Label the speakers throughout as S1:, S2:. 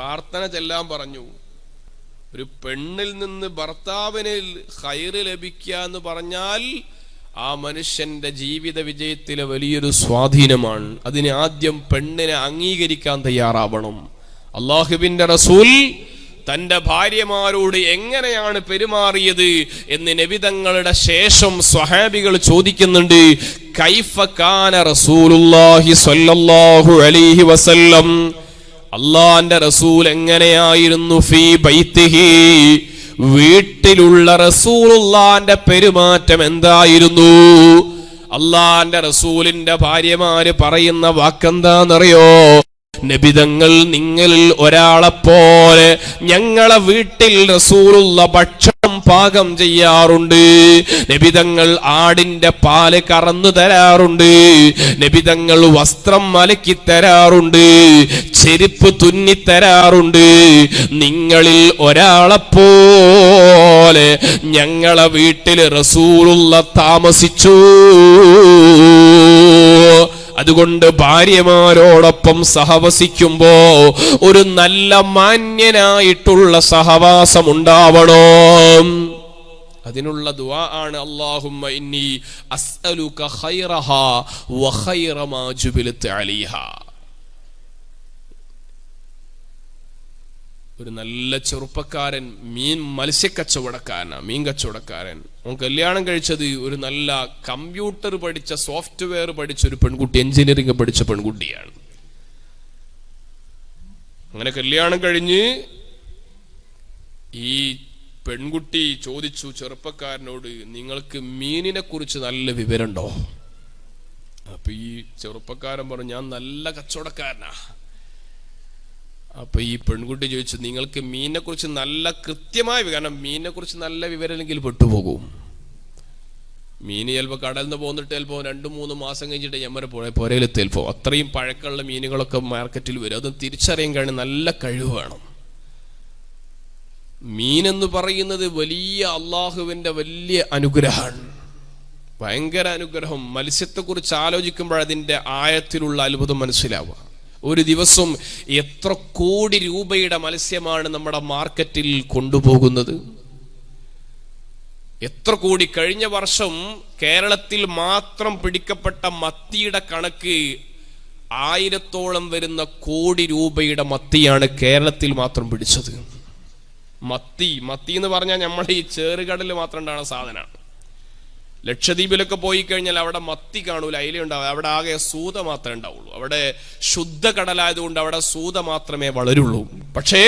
S1: പ്രാർത്ഥന ചെല്ലാൻ പറഞ്ഞു. ഒരു പെണ്ണിൽ നിന്ന് ഭർത്താവിന് ഹൈറ് ലഭിക്കുക എന്ന് പറഞ്ഞാൽ ആ മനുഷ്യന്റെ ജീവിത വിജയത്തിലെ വലിയൊരു സ്വാധീനമാണ്. അതിനെ ആദ്യം പെണ്ണിനെ അംഗീകരിക്കാൻ തയ്യാറാവണം. അള്ളാഹുബിന്റെ റസൂൽ തന്റെ ഭാര്യമാരോട് എങ്ങനെയാണ് പെരുമാറിയത് എന്ന് നബിതങ്ങളുടെ ശേഷം സ്വഹാബികൾ ചോദിക്കുന്നുണ്ട്. കൈഫ കാന റസൂലുള്ളാഹി സ്വല്ലല്ലാഹു അലൈഹി വസല്ലം. അള്ളാന്റെ റസൂൽ എങ്ങനെയായിരുന്നു ഫീ ബൈത്തിഹി? വീട്ടിലുള്ള റസൂലുള്ളാന്റെ പെരുമാറ്റം എന്തായിരുന്നു? അള്ളാന്റെ റസൂലിന്റെ ഭാര്യമാര് പറയുന്ന വാക്കെന്താന്നറിയോ? നബിതങ്ങൾ നിങ്ങളിൽ ഒരാളെപ്പോലെ ഞങ്ങളെ വീട്ടിൽ റസൂലുള്ള ഭക്ഷണം പാകം ചെയ്യാറുണ്ട്. നബിതങ്ങൾ ആടിന്റെ പാൽ കറന്നു തരാറുണ്ട്. നബിതങ്ങൾ വസ്ത്രം മലക്കി തരാറുണ്ട്. ചെരുപ്പ് തുന്നി തരാറുണ്ട്. നിങ്ങളിൽ ഒരാളെപ്പോലെ ഞങ്ങളെ വീട്ടിൽ റസൂലുള്ള താമസിച്ചു. അതുകൊണ്ട് ഭാര്യമാരോടൊപ്പം സഹവസിക്കുമ്പോ ഒരു നല്ല മാന്യനായിട്ടുള്ള സഹവാസം ഉണ്ടാവണോ അതിനുള്ള ദുആ ആണ് അല്ലാഹുമ്മ ഇന്നി അസ്അലുക ഖൈറഹ വ ജുബിലത്ത് ഒരു നല്ല ചെറുപ്പക്കാരൻ മീൻ മത്സ്യക്കച്ചവടക്കാരനാണ് മീൻ കച്ചവടക്കാരൻ. അവൻ കല്യാണം കഴിച്ചത് ഒരു നല്ല കമ്പ്യൂട്ടർ പഠിച്ച സോഫ്റ്റ്വെയർ പഠിച്ച ഒരു പെൺകുട്ടി എഞ്ചിനീയറിംഗ് പഠിച്ച പെൺകുട്ടിയാണ്. അങ്ങനെ കല്യാണം കഴിഞ്ഞ് ഈ പെൺകുട്ടി ചോദിച്ചു ചെറുപ്പക്കാരനോട് നിങ്ങൾക്ക് മീനിനെ കുറിച്ച് നല്ല വിവരമുണ്ടോ? അപ്പൊ ഈ ചെറുപ്പക്കാരൻ പറഞ്ഞു ഞാൻ നല്ല കച്ചവടക്കാരനാ. അപ്പൊ ഈ പെൺകുട്ടി ചോദിച്ചു നിങ്ങൾക്ക് മീനിനെ കുറിച്ച് നല്ല കൃത്യമായ കാരണം മീനിനെ കുറിച്ച് നല്ല വിവരമില്ലെങ്കിൽ പെട്ടുപോകും. മീൻ ചിലപ്പോൾ കടലിൽ നിന്ന് പോന്നിട്ട് ചിലപ്പോൾ രണ്ട് മൂന്ന് മാസം കഴിഞ്ഞിട്ട് ഞമ്മരെ പുഴ പുരയിലെത്തി ചിലപ്പോൾ അത്രയും പഴക്കമുള്ള മീനുകളൊക്കെ മാർക്കറ്റിൽ വരും. അത് തിരിച്ചറിയാൻ കഴിഞ്ഞ നല്ല കഴിവ് വേണം. മീൻ എന്ന് പറയുന്നത് വലിയ അള്ളാഹുവിന്റെ വലിയ അനുഗ്രഹമാണ്. ഭയങ്കര അനുഗ്രഹം. മത്സ്യത്തെക്കുറിച്ച് ആലോചിക്കുമ്പോൾ അതിന്റെ ആയത്തിലുള്ള അത്ഭുതം മനസ്സിലാവുക. ഒരു ദിവസം എത്ര കോടി രൂപയുടെ മത്സ്യമാണ് നമ്മുടെ മാർക്കറ്റിൽ കൊണ്ടുപോകുന്നത്? എത്ര കോടി? കഴിഞ്ഞ വർഷം കേരളത്തിൽ മാത്രം പിടിക്കപ്പെട്ട മത്തിയുടെ കണക്ക് ആയിരത്തോളം വരുന്ന കോടി രൂപയുടെ മത്തിയാണ് കേരളത്തിൽ മാത്രം പിടിച്ചത്. മത്തി മത്തി എന്ന് പറഞ്ഞാൽ നമ്മൾ ഈ ചേറുകടലിൽ മാത്രം ഉണ്ടാണ് സാധനമാണ്. ലക്ഷദ്വീപിലൊക്കെ പോയി കഴിഞ്ഞാൽ അവിടെ മത്തി കാണൂല അയില ഉണ്ടാവില്ല. അവിടെ ആകെ സൂത മാത്രമേ ഉണ്ടാവുള്ളൂ. അവിടെ ശുദ്ധ കടലായതുകൊണ്ട് അവിടെ സൂത മാത്രമേ വളരുള്ളൂ. പക്ഷേ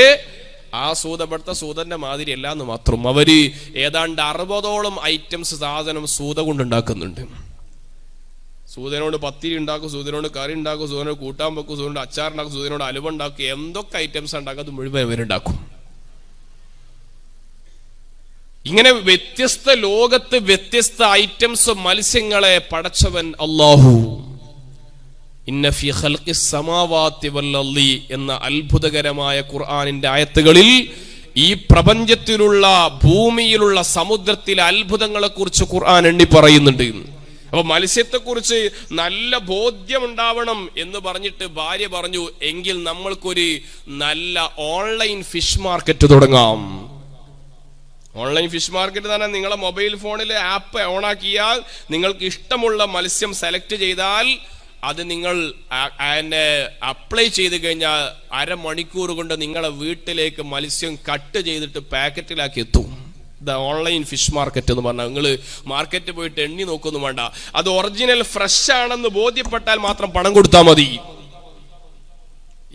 S1: ആ സൂതപ്പെടുത്ത സൂതന്റെ മാതിരി അല്ല എന്ന് മാത്രം. അവർ ഏതാണ്ട് അറുപതോളം ഐറ്റംസ് സാധനം സൂത കൊണ്ട് ഉണ്ടാക്കുന്നുണ്ട് സൂതനോട് പത്തിരി ഉണ്ടാക്കും സൂതനോട് കറി ഉണ്ടാക്കും സൂതനോട് കൂട്ടാൻ വെക്കും സൂതനോട് അച്ചാർ ഉണ്ടാക്കും സൂതനോട് അലുവ ഉണ്ടാക്കും എന്തൊക്കെ ഐറ്റംസ് ഉണ്ടാക്കും അത് മുഴുവൻ ഇവരുണ്ടാക്കും ഇങ്ങനെ വ്യത്യസ്ത ലോകത്ത് വ്യത്യസ്ത ഐറ്റംസ് മത്സ്യങ്ങളെ പടച്ചവൻ അള്ളാഹു വൽ എന്ന അത്ഭുതകരമായ ഖുർആാനിന്റെ ആയത്തുകളിൽ ഈ പ്രപഞ്ചത്തിലുള്ള ഭൂമിയിലുള്ള സമുദ്രത്തിലെ അത്ഭുതങ്ങളെ കുറിച്ച് ഖുർആൻ എണ്ണി പറയുന്നുണ്ട്. അപ്പൊ മത്സ്യത്തെക്കുറിച്ച് നല്ല ബോധ്യമുണ്ടാവണം എന്ന് പറഞ്ഞിട്ട് ഭാര്യ പറഞ്ഞു എങ്കിൽ നമ്മൾക്കൊരു നല്ല ഓൺലൈൻ ഫിഷ് മാർക്കറ്റ് തുടങ്ങാം. ഓൺലൈൻ ഫിഷ് മാർക്കറ്റ് തന്നെ നിങ്ങളെ മൊബൈൽ ഫോണിലെ ആപ്പ് ഓണാക്കിയാൽ നിങ്ങൾക്ക് ഇഷ്ടമുള്ള മത്സ്യം സെലക്ട് ചെയ്താൽ അത് നിങ്ങൾ അതിനെ അപ്ലൈ ചെയ്ത് കഴിഞ്ഞാൽ അരമണിക്കൂർ കൊണ്ട് നിങ്ങളെ വീട്ടിലേക്ക് മത്സ്യം കട്ട് ചെയ്തിട്ട് പാക്കറ്റിലാക്കി എത്തും. ദ ഓൺലൈൻ ഫിഷ് മാർക്കറ്റ് എന്ന് പറഞ്ഞാൽ നിങ്ങൾ മാർക്കറ്റ് പോയിട്ട് എണ്ണി നോക്കൊന്നും വേണ്ട. അത് ഒറിജിനൽ ഫ്രഷ് ആണെന്ന് ബോധ്യപ്പെട്ടാൽ മാത്രം പണം കൊടുത്താൽ മതി.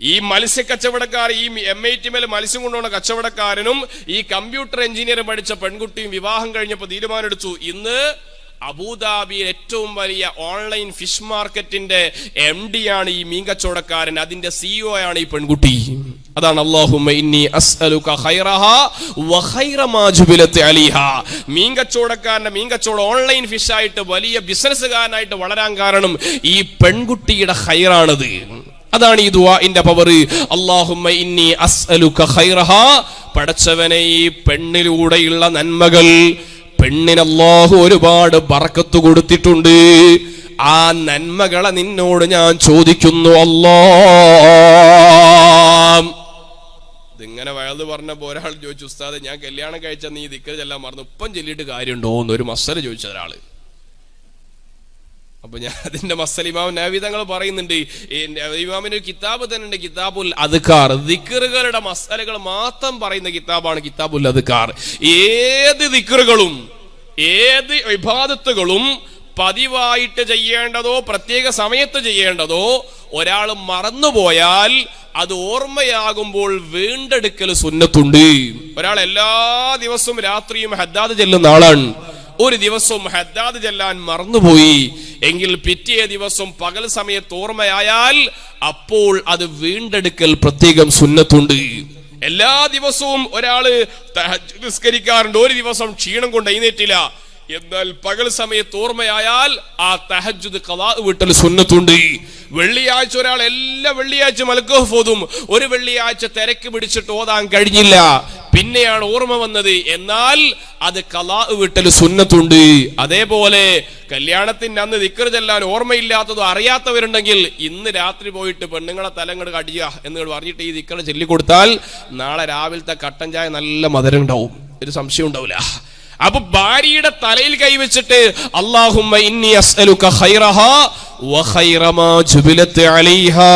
S1: ഈ മത്സ്യ കച്ചവടക്കാർ ഈ എം ഐ ടി മേൽ മത്സ്യം കൊണ്ടുപോകുന്ന കച്ചവടക്കാരനും ഈ കമ്പ്യൂട്ടർ എഞ്ചിനീയർ പഠിച്ച പെൺകുട്ടിയും വിവാഹം കഴിഞ്ഞപ്പോൾ തീരുമാനമെടുത്തു. ഇന്ന് അബുദാബിയിൽ ഏറ്റവും വലിയ ഓൺലൈൻ ഫിഷ് മാർക്കറ്റിന്റെ എം ഡി ആണ് ഈ മീൻ കച്ചവടക്കാരൻ. അതിന്റെ സിഇഒ ആണ് ഈ പെൺകുട്ടി. അതാണ് മീൻ കച്ചവടക്കാരന്റെ മീൻ കച്ചവടം ഓൺലൈൻ ഫിഷ് ആയിട്ട് വലിയ ബിസിനസ്സുകാരനായിട്ട് വളരാൻ കാരണം ഈ പെൺകുട്ടിയുടെ ഖൈറാണത്. അതാണ് ഈ ദുആഇന്റെ പവർ അല്ലാഹുമ്മ ഇന്നി അസ്അലുക ഖൈറഹ. പടച്ചവനെ ഈ പെണ്ണിലൂടെയുള്ള നന്മകൾ പെണ്ണിന് അല്ലാഹു ഒരുപാട് ബറക്കത്ത് കൊടുത്തിട്ടുണ്ട്. ആ നന്മകളെ നിന്നോട് ഞാൻ ചോദിക്കുന്നു അല്ലോ. ഇതിങ്ങനെ വയത് പറഞ്ഞപ്പോ ഒരാൾ ചോദിച്ചു ഉസ്താദ് ഞാൻ കല്യാണം കഴിച്ച നീ ദിക്കർ ചെല്ലാൻ മറന്നു. ഉപ്പം ചൊല്ലിയിട്ട് കാര്യമുണ്ടോ? എന്ന് ഒരു ചോദിച്ച ഒരാൾ. അപ്പൊ ഞാൻ അതിന്റെ മസലിമാം നബി തങ്ങൾ പറയുന്നുണ്ട് ഇമാമിന് ഒരു കിതാബ് തന്നെ ഉണ്ട്. കിതാബുൽ അധികാർ ദിക്കറുകളുടെ മസലകൾ മാത്രം പറയുന്ന കിതാബാണ് കിതാബുൽ അധികാർ ഏത് ദിക്കറുകളും ഏത് വിഭാദത്തുകളും പതിവായിട്ട് ചെയ്യേണ്ടതോ പ്രത്യേക സമയത്ത് ചെയ്യേണ്ടതോ ഒരാൾ മറന്നുപോയാൽ അത് ഓർമ്മയാകുമ്പോൾ വീണ്ടെടുക്കൽ സുന്നത്തുണ്ട്. ഒരാൾ എല്ലാ ദിവസവും രാത്രിയും ഹദ്ദാദ് ചെല്ലുന്ന ആളാണ്. ഒരു ദിവസവും ഹദ്ദാദ് ചെല്ലാൻ മറന്നുപോയി. എങ്കിൽ പിറ്റേ ദിവസം പകൽ സമയത്ത് ഓർമ്മയായാൽ അപ്പോൾ അത് വീണ്ടെടുക്കൽ പ്രത്യേകം സുന്നത്തുണ്ട്. എല്ലാ ദിവസവും ഒരാൾ നിസ്കരിക്കാറുണ്ട്. ഒരു ദിവസം ക്ഷീണം കൊണ്ട് എഴുന്നേറ്റില്ല. എന്നാൽ പകൽ സമയത്ത് ഓർമ്മയായാൽ ആ തഹജുദ് കഥാ വിട്ടൽ സുന്നത്തുണ്ട്. വെള്ളിയാഴ്ച ഒരാൾ എല്ലാ വെള്ളിയാഴ്ച മലക്കോഹ് പോതും ഒരു വെള്ളിയാഴ്ച തിരക്ക് പിടിച്ചിട്ട് ഓതാൻ കഴിഞ്ഞില്ല. പിന്നെയാണ് ഓർമ്മ വന്നത്. എന്നാൽ അത് കലാ വിട്ടൽ സുന്നത്തുണ്ട്. അതേപോലെ കല്യാണത്തിന്റെ അന്ന് ദിക്കർ ചെല്ലാൻ ഓർമ്മയില്ലാത്തതോ അറിയാത്തവരുണ്ടെങ്കിൽ ഇന്ന് രാത്രി പോയിട്ട് പെണ്ണുങ്ങളെ തലങ്ങട് കടിയ എന്ന് പറഞ്ഞിട്ട് ഈ ദിക്കർ ചൊല്ലിക്കൊടുത്താൽ നാളെ രാവിലത്തെ കട്ടൻ ചായ നല്ല മധുരം ഉണ്ടാവും ഒരു സംശയം ഉണ്ടാവില്ല. അപ്പൊ ഭാര്യയുടെ തലയിൽ കൈവച്ചിട്ട് അള്ളാഹുമ്മ ഇന്നി വഖൈറ മാ അലൈഹാ.